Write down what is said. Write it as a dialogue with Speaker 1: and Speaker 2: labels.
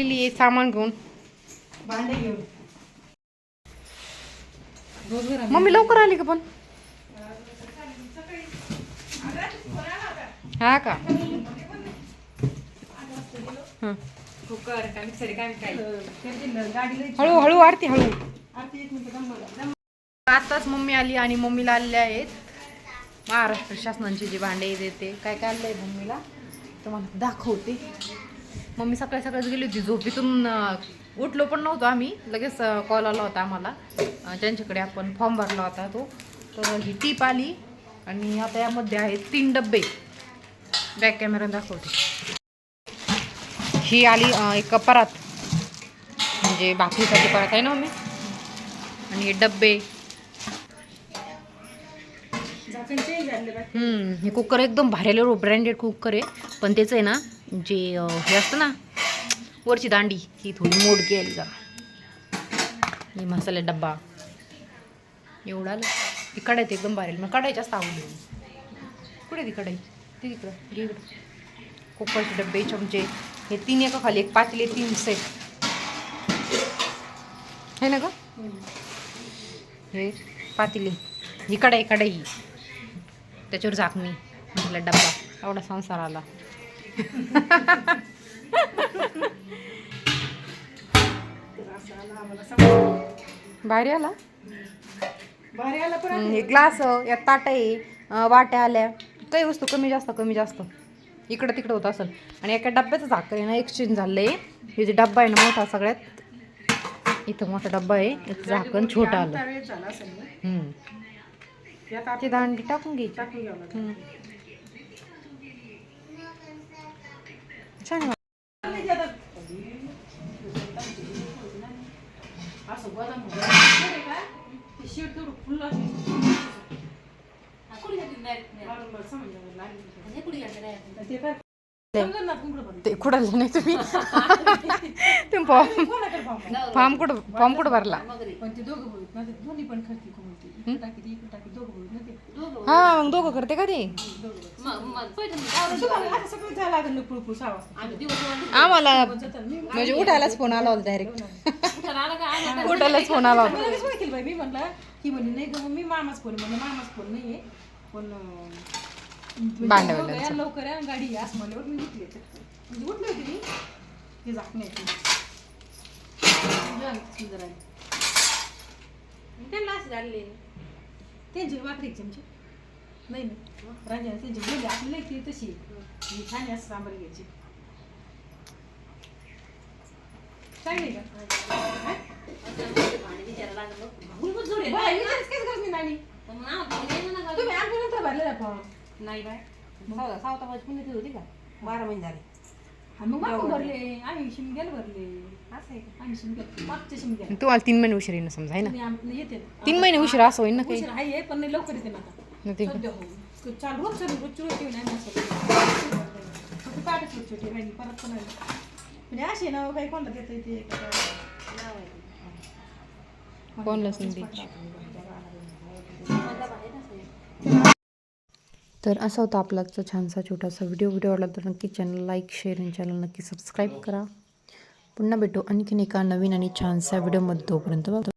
Speaker 1: आहे सामान घेऊन.
Speaker 2: भांडे
Speaker 1: मम्मी लवकर आली का पण? हा का? हळू हळू आरती हळू.
Speaker 2: आरती एक मिनिट दम
Speaker 1: आताच मम्मी आली आणि मम्मीला आलेले आहेत. महाराष्ट्र शासनाचे जे भांडे आहेत ते काय काय आलंय मम्मीला? तुम्हाला दाखवते. मम्मी सकाळी सकाळीच गेली होती झोपेतून उठलो पण नव्हतो आम्ही. लगेच कॉल आला होता आम्हाला. ज्यांच्याकडे आपण फॉर्म भरला होता तो. तर ही टीप आली आणि आता यामध्ये आहेत तीन डब्बे. बॅक कॅमेरा दाखवते. ही आली एक परात. म्हणजे भाकरीसाठी परात आहे ना मम्मी? आणि हे डब्बे. हे कुकर एकदम भारी ब्रँडेड कुकर आहे. पण त्याचं आहे ना जे हे असतं ना वरची दांडी ही थोडी मोडकी आली जरा. हे मसाले डब्बा. एवढा ती कढायचं एकदम बारील मग कढायची असं आवडली कुठे ती कढाई? ती तिकडं. घे इकडं. कुकरचे डब्बे चमचे. हे तीन एका खाली एक पाचले तीन सेट है ना का हे पातेली. ही कढाई कढाई. त्याच्यावर झाकणी. म्हटलं डब्बा. एवढा संसार आला. भारी आला?
Speaker 2: भारी आला पण
Speaker 1: हम्म, हे ग्लास या ताट आहे अं, वाट्या आल्या. काही वस्तू कमी जास्त कमी जास्त. इकडं तिकडं होत असेल. आणि एका डब्याचं झाकण आहे ना एक्सचेंज झालंय. हे जे डब्बा आहे ना मोठा सगळ्यात. इथं मोठा डब्बा आहे. याचं झाकण छोटं आलं.
Speaker 2: झाला.
Speaker 1: हम्म. ते दांडी टाकून घ्यायची.
Speaker 2: टाकून घ्यावं लागेल.
Speaker 1: हम्म. छान आहे.
Speaker 2: असं ते शीट तेवढं फुललं
Speaker 1: कुठं नाही तुम्ही तुम्ही फॉर्म? फॉर्म कुठं फॉर्म कुठं भरला. हा मग दोघं करते का ते
Speaker 2: तुम्हाला असं सगळं जायला लागेल ना पुळपुळ सहा वाजता.
Speaker 1: आम्हाला
Speaker 2: जातं
Speaker 1: म्हणजे उठायलाच फोन आला होता डायरेक्ट उठायलाच फोन आला होता.
Speaker 2: मला लगेच ओळखेल बाई मी म्हणलं की म्हणे नाही गं मी मामाच फोन म्हणलं मामाच फोन नाहीये. पण अं, म्हणजे
Speaker 1: भांडवलाचं.
Speaker 2: लवकर या, लवकर या गाडी या असं म्हणल्यावर मी घेतली म्हणजे उठली होती मी. ते झाकणे त्यांची भाकरी चमचे नाही ना राजा त्यांची बोलली आपली नाही ती तशी ही छान आहे असं सांबार घ्यायची. चांगली का? हा? बाई, विचारच काहीच करत नाही नानी. तुम्ही आमच्या नंतर भरलेला फॉर्म
Speaker 3: नाही बाय सावता होती का? बारा महिने झाले.
Speaker 2: मग मागून भरले. आम्ही शिमग्याला भरले.
Speaker 3: असं आहे का?
Speaker 2: आम्ही शिमग्या मागच्या
Speaker 1: तुम्हाला तीन महिने उशीर येणं समजा आहे ना?
Speaker 2: तुम्ही आम- येते.
Speaker 1: तीन महिने उशीर असं होईल ना काही?
Speaker 2: उशीर आहे पण नाही लवकर येते ना आता. चालू चालू असं राहिली परत पण म्हणजे ना काही देता
Speaker 1: कोणलाच नाही. तर असा होता आपला आजचा छानसा छोटासा व्हिडिओ व्हिडिओ आवडला तर नक्की चॅनल लाईक शेअर आणि चॅनल नक्की सबस्क्राईब करा. पुन्हा भेटू आणखीन एका नवीन आणि छानसा व्हिडिओमध्ये तोपर्यंत बघा.